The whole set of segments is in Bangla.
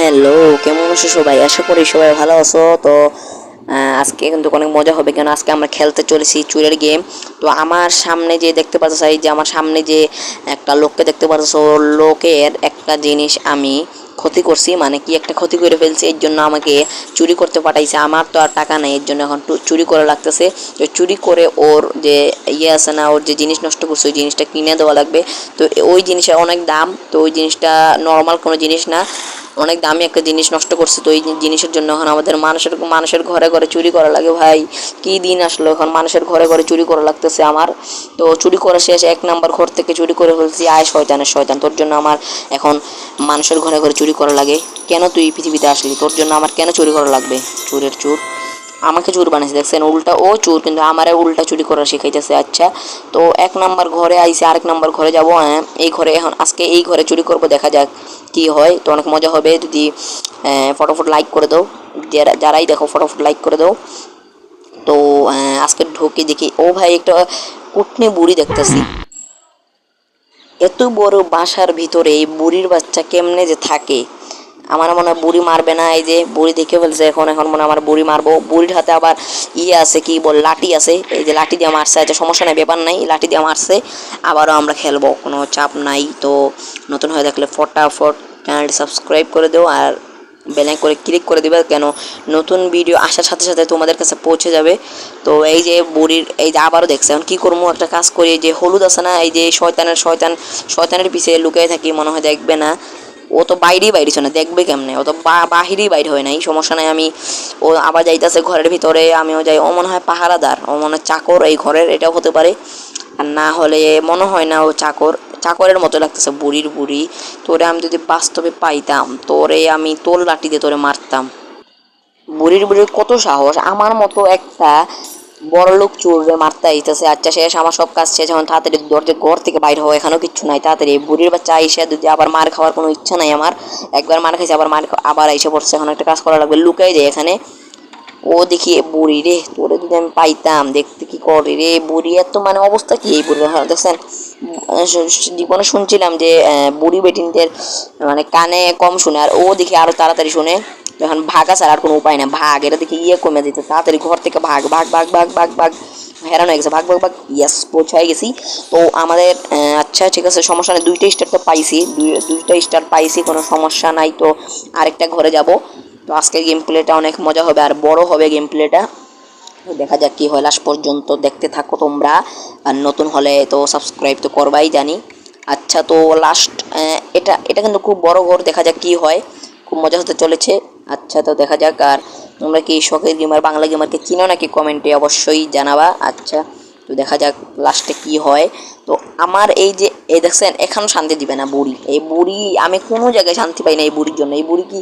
হ্যালো, কেমন আছো সবাই? আশা করি সবাই ভালো আছো। তো আজকে কিন্তু অনেক মজা হবে কেন আজকে আমরা খেলতে চলেছি চুরের গেম তো আমার সামনে যে দেখতে পাচ্ছ যে আমার সামনে যে একটা লোককে দেখতে পাচ্ছ লোকের একটা জিনিস আমি ক্ষতি করছি মানে কি একটা ক্ষতি করে ফেলছি, এর জন্য আমাকে চুরি করতে পাঠাইছে। আমার তো আর টাকা নেই, এর জন্য এখন চুরি করা লাগতেছে। তো চুরি করে ওর যে ইয়ে আছে না, ওর যে জিনিস নষ্ট করছে, ওই জিনিসটা কিনে দেওয়া লাগবে। তো ওই জিনিসের অনেক দাম, তো ওই জিনিসটা নর্মাল কোনো জিনিস না। অনেক দামি একটা জিনিস নষ্ট করছে তো এই জিনিসের জন্য এখন আমাদের মানুষের মানুষের ঘরে ঘরে চুরি করা লাগে ভাই। কি দিন আসলো এখন মানুষের ঘরে ঘরে চুরি করা লাগতেছে আমার। তো চুরি করা শেষ, এক নাম্বার ঘর থেকে চুরি করে ফেলছি। আয় শয়তানের, শয়তান, তোর জন্য আমার এখন মানুষের ঘরে ঘরে চুরি করা লাগে। কেন তুই পৃথিবীতে আসলি? তোর জন্য আমার কেন চুরি করা লাগবে? চুরের চুর। আমাকে চুর বানাইছে, দেখছেন? উল্টা, ও চুর, কিন্তু আমার উল্টা চুরি করা শিখাইতেছে আচ্ছা। তো এক নাম্বার ঘরে আইসে আরেক নাম্বার ঘরে যাব হ্যাঁ? এই ঘরে এখন, আজকে এই ঘরে চুরি করব, দেখা যাক কি হয়। তো অনেক মজা হবে, যদি ফটোফট লাইক করে দাও। যারা, যারাই দেখো, ফটোফট লাইক করে দাও। তো আজকে ঢুকে দেখি, ও ভাই একটা কুটনি বুড়ি দেখতেছি। এত বড় বাসার ভিতরে এই বুড়ির বাচ্চা কেমনে যে থাকে? আমার মনে হয় বুড়ি মারবে না, এই যে বুড়ি দেখে ফেলছে এখন এখন মনে আমার বুড়ি মারবো। বুড়ির হাতে আবার ইয়ে আছে, কি বল, লাঠি আছে, এই যে লাঠি দিয়ে মারছে আছে সমস্যা নেই, ব্যাপার নাই, লাঠি দিয়ে মারছে, আবারও আমরা খেলব, কোনো চাপ নাই। তো নতুন হয়ে থাকলে ফটাফট চ্যানেলটি সাবস্ক্রাইব করে দেও আর বেলাইক করে ক্লিক করে দেবে, কেন নতুন ভিডিও আসার সাথে সাথে তোমাদের কাছে পৌঁছে যাবে। তো এই যে বুড়ির, এই যে আবারও দেখছে, এখন কী করব, একটা কাজ করি যে হলুদ আছে না, এই যে শয়তানের, শয়তান, শয়তানের পিছিয়ে লুকিয়ে থাকি, মনে হয় দেখবে না। ও তো বাইরেই বাইরেছে না, দেখবে কেমনে? ও তো বাহিরেই বাইরে হয় নাই সমস্যা নাই, আমি, ও আবার যাইতেছে ঘরের ভিতরে, আমিও যাই, ও মনে হয় পাহারাদার, ও মনে হয় চাকর, এই ঘরের এটাও হতে পারে। আর না হলে মনে হয় না ও চাকর, চাকরের মতো লাগতেছে, বুড়ির বুড়ি। তোরে আমি যদি বাস্তবে পাইতাম, তোরে আমি তোর লাঠি দিয়ে তোরে মারতাম। বুড়ির বুড়ির কত সাহস, আমার মতো একটা বড় লোক রে মারতে আইতেছে। আচ্ছা শেষ আমার সব কাজ শেষ। এখন তাড়াতাড়ি দরজা ঘর থেকে বাইরে হওয়া এখানেও কিচ্ছু নাই, তাড়াতাড়ি। বুড়ির বাচ্চা আইসে যদি আবার মার খাওয়ার কোনো ইচ্ছা নাই আমার, একবার মার খাইছে, আবার মার আবার আইসে পড়ছে। এখন একটা কাজ করা লাগবে। লুকাই যায় এখানে। ও দেখি বুড়ি রে, তোরে যদি আমি পাইতাম, দেখতে কি করে রে? বুড়ি এত মানে অবস্থা কি এই বুড়ি দেখছেন? জীবনে শুনছিলাম যে বুড়ি বেটিনদের মানে কানে কম শুনে, আর ও দেখি আরও তাড়াতাড়ি শুনে তো এখন ভাগা ছাড়া আর কোনো উপায় না ভাগ, এটা দেখি ইয়ে কমে দিতে তাড়াতাড়ি ঘর থেকে ভাগ ভাগ ভাগ ভাগ ভাগ ভাগ, হেরানো হয়ে গেছে, ভাগ ভাগ ভাগ, ইয়াস পৌঁছায় গেছি। তো আমাদের আচ্ছা ঠিক আছে, সমস্যা নেই, দুইটা স্টার তো পাইছি, দুই, দুইটা স্টার পাইছি, কোনো সমস্যা নাই, তো আরেকটা ঘরে যাব। তো আজকের গেম প্লেটা অনেক মজা হবে, আর বড় হবে গেম প্লেটা দেখা যাক কি হয়। লাস্ট পর্যন্ত দেখতে থাকো তোমরা। আর নতুন হলে তো সাবস্ক্রাইব তো করবাই, জানি। আচ্ছা তো লাস্ট এটা এটা কিন্তু খুব বড় ঘর, দেখা যাক কি হয়। খুব মজা হতে চলেছে। আচ্ছা তো দেখা যাক। আর তোমরা কি শখের গেমার বাংলা গেমারকে চিনো নাকি? কমেন্টে অবশ্যই জানাবা। আচ্ছা। তো দেখা যাক লাস্টে কি হয়। তো আমার এই যে, এই দেখছেন এখনও শান্তি দিবে না বুড়ি। এই বুড়ি, আমি কোনো জায়গায় শান্তি পাই না এই বুড়ির জন্য। এই বুড়ি কি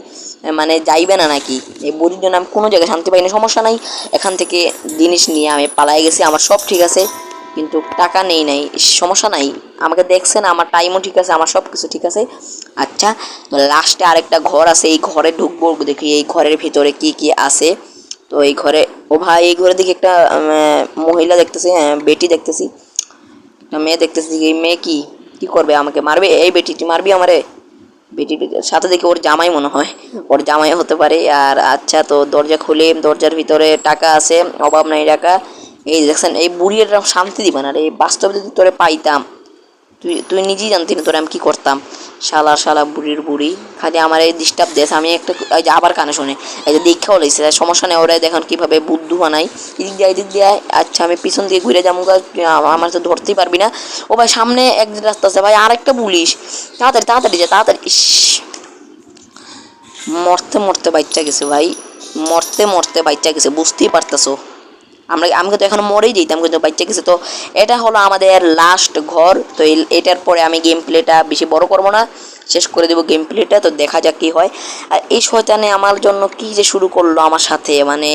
মানে যাইবে না নাকি? এই বুড়ির জন্য আমি কোনো জায়গায় শান্তি পাই না, সমস্যা নাই। এখান থেকে জিনিস নিয়ে আমি পালাই গেছি, আমার সব ঠিক আছে। কিন্তু টাকা নেই নাই সমস্যা নাই। আমাকে দেখছেন, আমার টাইমও ঠিক আছে, আমার সব কিছু ঠিক আছে। আচ্ছা তো লাস্টে আরেকটা ঘর আছে, এই ঘরে ঢুকবো দেখি, এই ঘরের ভিতরে কি কি আছে। তো এই ঘরে ও ভাই এই ঘরে দেখি একটা মহিলা দেখতেছি হ্যাঁ, বেটি দেখতেছি। একটা মেয়ে দেখতেছি এই মেয়ে কি কি করবে আমাকে মারবে? এই বেটিটি মারবি আমারে? বেটির সাথে দেখি ওর জামাই মনে হয় ওর জামাই হতে পারে। আর আচ্ছা তো দরজা খুলে দরজার ভিতরে টাকা আছে অভাব নাই টাকা। এই দেখছেন এই বুড়ি শান্তি দিবে না রে বাস্তবে যদি তোরে পাইতাম তুই তুই নিজেই জানতি না তোরে আমি কি করতাম। শালা শালা বুড়ির বুড়ি। খালি আমার এই ডিস্টার্ব দেশ আমি একটা এই যে আবার কানে শুনে। এই যে দীক্ষাও লেগেছে সমস্যা নেই ওরা দেখুন কীভাবে বুদ্ধু বানাই এদিক দিয়ে এদিক দিয়ে আচ্ছা আমি পিছন দিয়ে ঘুরে যাব আমার তো ধরতেই পারবি না। ও ভাই, সামনে এক রাস্তা আছে। ভাই, আরেকটা পুলিশ। তাড়াতাড়ি তাড়াতাড়ি যা, তাড়াতাড়ি। ইস। মরতে মরতে বাচ্চা গেছে, ভাই। মরতে মরতে বাচ্চা গেছে, বুঝতেই পারতেছো। আমরা আমি কিন্তু এখন মরেই যেতাম কিন্তু বাচ্চা গেছে। তো এটা হলো আমাদের লাস্ট ঘর। তো এটার পরে আমি গেম প্লেটা বেশি বড় করব না। শেষ করে দেবো গেম প্লেটা তো দেখা যাক কী হয়। আর এই শয়তানে আমার জন্য কী যে শুরু করল আমার সাথে? মানে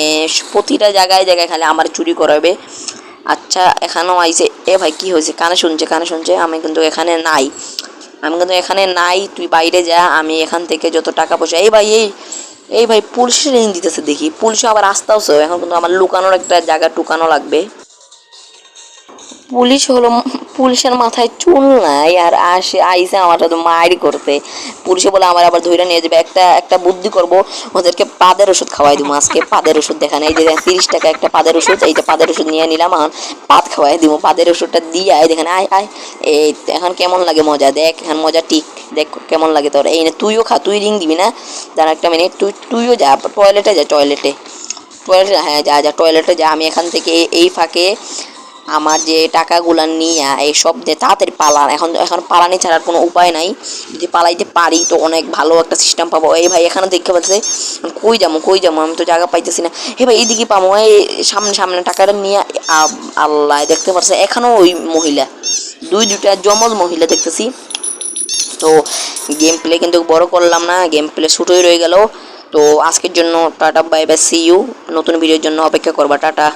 প্রতিটা জায়গায় জায়গায় খালি আমার চুরি করাবে আচ্ছা এখানেও আইছে। এ ভাই, কি হয়েছে? কানে শুনছে কানে শুনছে। আমি কিন্তু এখানে নাই। আমি কিন্তু এখানে নাই, তুই বাইরে যা। আমি এখান থেকে যত টাকা পয়সা এই ভাই, এই এই ভাই পুলিশ রেঞ্জ দিতেছে দেখি। পুলিশে আবার আসতেওছে এখন কিন্তু আমার লুকানোর একটা জায়গা টুকানো লাগবে। পুলিশ হলো পুলিশের মাথায় চুল নাই আর আসে, আইসে আমার তো মারি করতে। পুলিশে বলে আমার আবার ধরে নিয়ে যাবে। একটা একটা বুদ্ধি করব, ওদেরকে পাদের ওষুধ খাওয়াই দিব। আজকে পাদের ওষুধ দেখান। এই যে তিরিশ টাকা একটা পাদের ওষুধ, এই যে পাদের ওষুধ নিয়ে নিলাম, এখন পাত খাওয়াই দিব। পাদের ওষুধটা দিয়ে আয়, দেখেন, আয় আয়। এই এখন কেমন লাগে মজা? দেখ, এখন মজা ঠিক। দেখ, কেমন লাগে তোর। এই না, তুইও খা, তুই রিং দিবি না? দাঁড়া একটা মিনিট, তুই, তুইও যা, টয়লেটে যা, টয়লেটে। টয়লেটে হ্যাঁ যা যা, টয়লেটে যা। আমি এখান থেকে এই ফাঁকে আমার যে টাকাগুলা নিয়ে এই সব দিয়ে তাড়াতাড়ি পালান, এখন এখন পালানি ছাড়ার কোনো উপায় নাই। যদি পালাইতে পারি তো অনেক ভালো একটা সিস্টেম পাবো। এই ভাই এখানে দেখতে পাচ্ছে কই যাব কই যাব? আমি তো জায়গা পাইতেছি না। হে ভাই, এইদিকে পাবো এই সামনে সামনে টাকাটা নিয়ে আল্লাহ, দেখতে পাচ্ছে এখনও ওই মহিলা, দুই দুটা জমজ মহিলা দেখতেছি। তো গেম প্লে কিন্তু বড় করলাম না গেম প্লে ছোটোই রয়ে গেল। তো আজকের জন্য tata bye bye see you নতুন ভিডিওর জন্য অপেক্ষা করবা, টাটা।